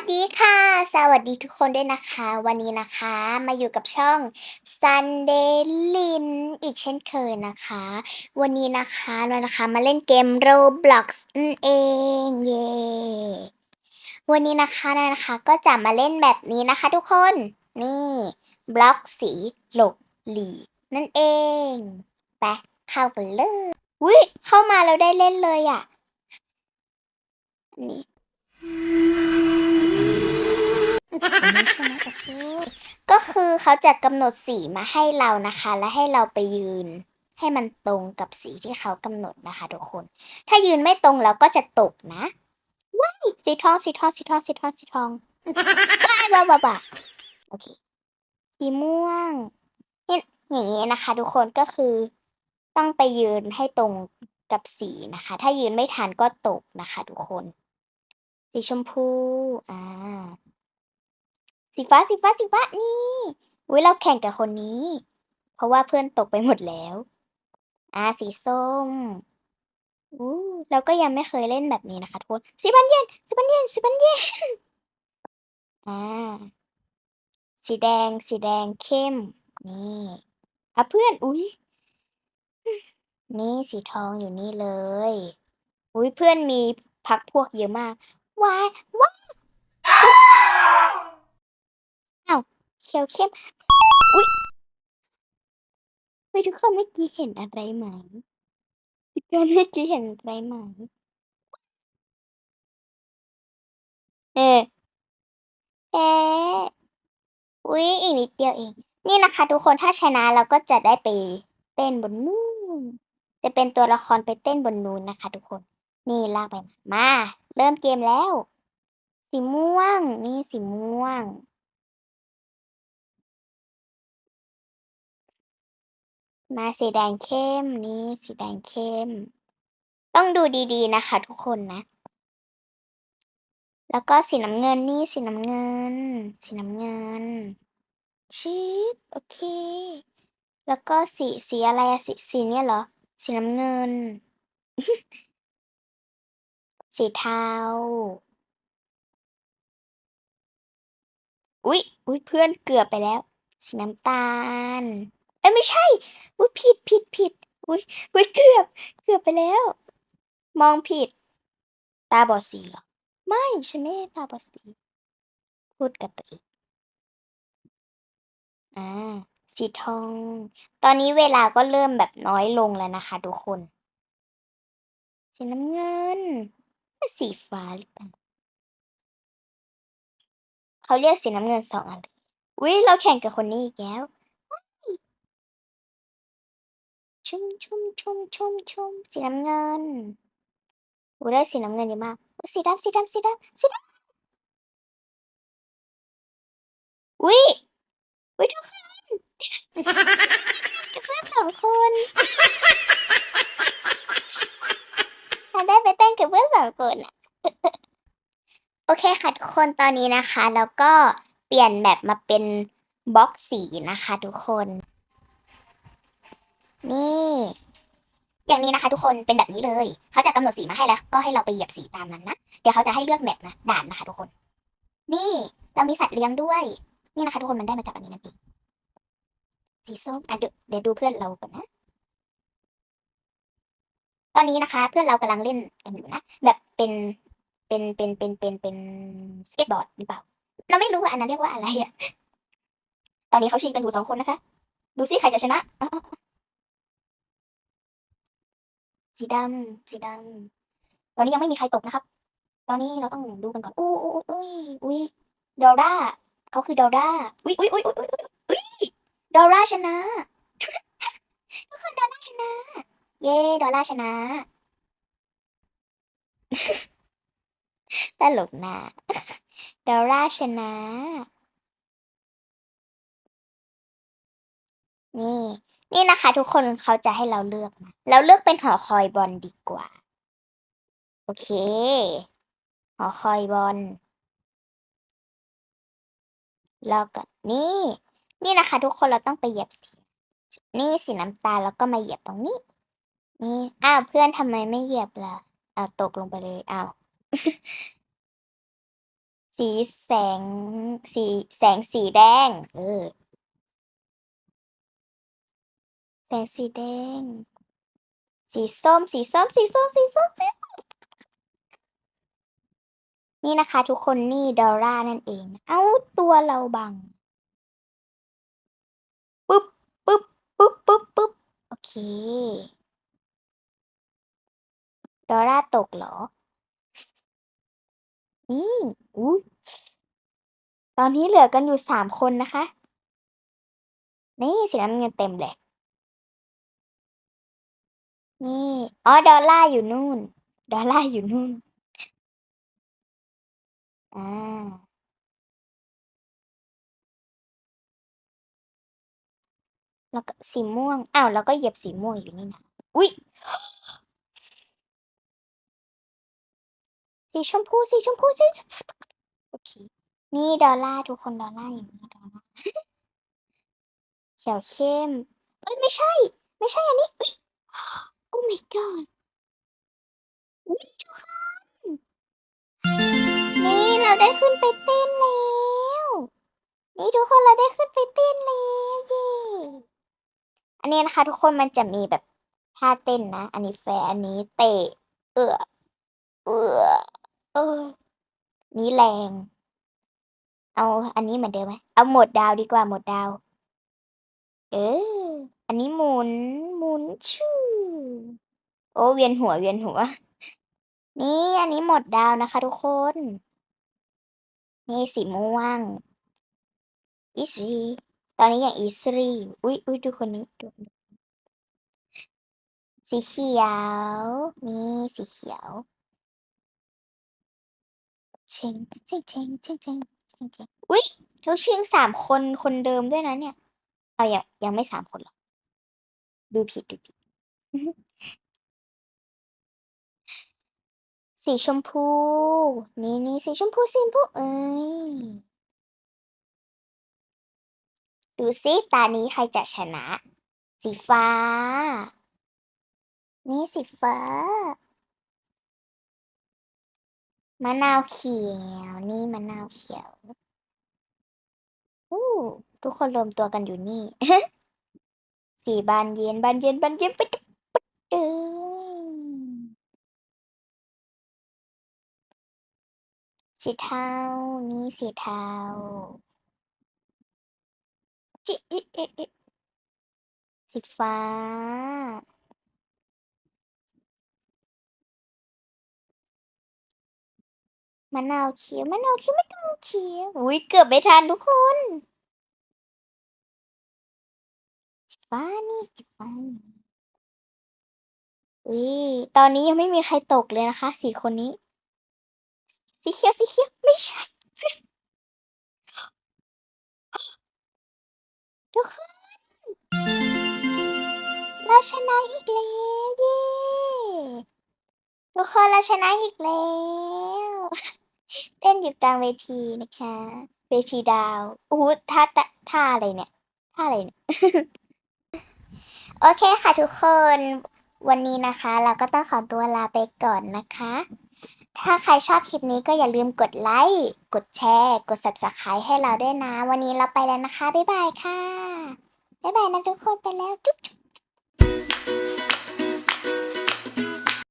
สดีค่ะ สวัสดีทุกคนด้วยนะคะ วันนี้นะคะมาอยู่กับช่อง Sunday Lin อีกเช่นเคยนะคะ วันนี้นะคะเรานะคะมาเล่นเกม Roblox นั่นเองเย้วันนี้นะคะนะคะก็จะมาเล่นแบบนี้นะคะทุกคนนี่บล็อกสีหลบหลีกนั่นเองไปเข้ากันเลยอุ้ยเข้ามาแล้วได้เล่นเลยอะอัน เขาจะกำหนดสีมาให้เรานะคะ และให้เราไปยืน ให้มันตรงกับสีที่เขากำหนดนะคะทุกคน ถ้ายืนไม่ตรงเราก็จะตกนะว้ายสีทองสีทองสีทองสีทองสีทองว้ายว้ายว้ายว้าโอเคสีม่วงนี่อย่างนี้นะคะ ทุกคนก็คือต้องไปยืนให้ตรงกับสีนะคะ ถ้ายืนไม่ทันก็ตกนะคะ ทุกคนสีชมพู อ่า สีฟ้า สีฟ้า สีฟ้า นี่ อุ้ยเราแข่งกับคนนี้ เพราะว่าเพื่อนตกไปหมดแล้วอ่าสีส้มอู้เราก็ยังไม่เคยเล่นแบบนี้นะคะทุกคนสีบันเย็นสีบันเย็นสีบันเย็นอ่าสีแดง สีแดงเข้ม นี่อะเพื่อนอุ้ยนี่สีทองอยู่นี่เลย อุ้ยเพื่อนมีพักพวกเยอะมากวายวายอ้าว เขียวเข้ม อุ้ยเฮ้ยทุกคนเมื่อกี้เห็นอะไรไหมทุกคนเมื่อกี้เห็นอะไรไหมเออแพ้อุ้ยอีกนิดเดียวเอง นี่นะคะ ทุกคนถ้าชนะเราก็จะได้ไปเต้นบนนู่นจะเป็นตัวละครไปเต้นบนนู้นนะคะ ทุกคน นี่ลากไปมามาเริ่มเกมแล้ว สีม่วง นี่สีม่วง มาสีแดงเข้มนี่สีแดงเข้ม ต้องดูดีๆนะคะทุกคนนะ แล้วก็สีน้ำเงินนี่สีน้ำเงิน สีน้ำเงินชิปโอเค แล้วก็สีสีอะไรอะสีสีเนี่ยเหรอ สีน้ำเงิน สีเทาอุ๊ยอุ๊ยเพื่อนเกือบไปแล้ว สีน้ำตาล เอ้ยไม่ใช่อุ๊ยผิดผิดผิดอุ๊ยอุ๊ยเกือบ เกือบไปแล้ว มองผิด ตาบอดสีเหรอ ไม่ฉันไม่ได้ตาบอดสี พูดกับตัวเองอ่าสีทอง ตอนนี้เวลาก็เริ่มแบบน้อยลงแล้วนะคะทุกคน สีน้ำเงินสีฟ้าหรือเปล่าเขาเรียกสีน้ำเงิน2อันเลยอุ๊ยเราแข่งกับคนนี้อีกแล้ว ว้าย ชุ่มชุ่มชุ่มชุ่มชุ่มสีน้ำเงินโอ้ได้สีน้ำเงินเยอะมากสีดำสีดำสีดำสีดำอุ๊ยอุ๊ยทุกคนกับเพื่อน2คนเราได้ไปเต้นกับเพื่อน2คนอะโอเคค่ะทุกคนตอนนี้นะคะเราก็เปลี่ยน map มาเป็นบล็อกสีนะคะทุกคน นี่ อย่างนี้นะคะทุกคนเป็นแบบนี้เลย เขาจะกำหนดสีมาให้แล้ว ก็ให้เราไปเหยียบสีตามนั้นนะ เดี๋ยวเขาจะให้เลือก map นะด่านนะคะทุกคน นี่เรามีสัตว์เลี้ยงด้วย นี่นะคะทุกคนมันได้มาจากอันนี้นั่นเองสีส้มอะเดี๋ยวเดี๋อดูเพื่อนเราก่อนนะตอนนี้นะคะ เพื่อนเรากำลังเล่นกันอยู่นะแบบเป็นเป็นเป็นเป็นเป็นเป็นสเก็ตบอร์ดหรือเปล่า เราไม่รู้ว่าอันนั้นเรียกว่าอะไรอะตอนนี้เขาชิงกันอยู่2คนนะคะ ดูซิใครจะชนะ สีดำสีดำตอนนี้ยังไม่มีใครตกนะครับ ตอนนี้เราต้องดูกันก่อนโอ้อุ๊ยอุ๊ย Dora เขาคือ Dora อุ๊ยๆๆๆๆอุ๊ย Dora ชนะทุกคน Dora ชนะ เย้ Dora ชนะตลกน่ะ Dora ชนะ นี่ นี่นะคะ ทุกคนเขาจะให้เราเลือกนะเราเลือกเป็นหอคอยบอลดีกว่า โอเค หอคอยบอลรอก่อนนี่ นี่นะคะ ทุกคนเราต้องไปเหยียบสีนี่สีน้ำตาลแล้วก็มาเหยียบตรงนี้ นี่อ้าวเพื่อนทำไมไม่เหยียบล่ะอ้าวตกลงไปเลยอ้าวสีสีแสงสีแสงสีแดง เออ แสงสีแดง สีส้ม สีส้ม สีส้ม สีส้ม สีส้ม นี่นะคะ ทุกคนนี่ดอลลาร์นั่นเองอ้าวตัวเราบัง ปึ๊บ ปึ๊บ ปึ๊บ ปึ๊บ ปึ๊บ โอเค ดอลลาร์ตกเหรอ?นี่อุ๊ยตอนนี้เหลือกันอยู่3คนนะคะ นี่สีน้ำเงินเต็มเลย นี่ อ๋อ ดอลลาร์อยู่นู่น ดอลลาร์อยู่นู่น อ่า แล้วก็สีม่วง อ้าวเราก็เหยียบสีม่วงอยู่นี่นะ อุ๊ย สีชมพู สีชมพู สีชมพูโอเค นี่ดอลลาร์ทุกคนดอลลาร์อยู่นี่ดอลลาร์เขียวเข้ม เอ๊ยไม่ใช่ ไม่ใช่อันนี้ my god อุ๊ยทุกคนนี่เราได้ขึ้นไปเต้นแล้วนี่ทุกคนเราได้ขึ้นไปเต้นแล้วเย้อันนี้นะคะ ทุกคนมันจะมีแบบท่าเต้นนะ อันนี้แฟร์อันนี้เตะ เอือเอือเออนี้แรง เอาอันนี้เหมือนเดิมไหม?เอาหมดดาวดีกว่าหมดดาว เออ อันนี้หมุนหมุน โอ้เวียนหัวเวียนหัว นี่อันนี้หมดดาวนะคะทุกคน นี่สีม่วง Easy ตอนนี้อยัง Easy อุ๊ยอุ๊ยดูคนนี้ดูสีเขียว นี่สีเขียวเชงเชงเชงเชงเชงเชงอุ๊ยเราชิง3คนคนเดิมด้วยนะเนี่ยอ้าวยังยังไม่3คนหรอก?ดูผิดดูผิด สีชมพู นี่ๆสีชมพูสีชมพูเอ๊ยดูซิตานี้ใครจะชนะ สีฟ้า นี่สีฟ้ามะนาวเขียวนี่มะนาวเขียวโอ้ทุกคนรวมตัวกันอยู่นี่ สีบานเย็นบานเย็นบานเย็นไปเอ สีเทา นี่สีเทาจิอิอิอิสีฟ้า มะนาวเขียว มะนาวเขียวไมะนาวเขียวอุ๊ยเกือบไม่ทันทุกคนสีฟ้านี่สีฟ้าอุ๊ยตอนนี้ยังไม่มีใครตกเลยนะคะ4คนนี้ สีเขียวสีเขียวไม่ใช่ ทุกคนเราชนะอีกแล้วเย้ทุกคนเราชนะอีกแล้วเต้นอยู่กลางเวทีนะคะ เวทีดาวโอ้ท่าตท่าอะไรเนี่ยท่าอะไรเนี่ยโอเคค่ะทุกคน วันนี้นะคะ เราก็ต้องขอตัวลาไปก่อนนะคะ ถ้าใครชอบคลิปนี้ก็อย่าลืมกดไลค์ กดแชร์ กด Subscribe ให้เราด้วยนะ วันนี้เราไปแล้วนะคะ บ๊ายบายค่ะ บ๊ายบายนะทุกคนไปแล้ว จุ๊บ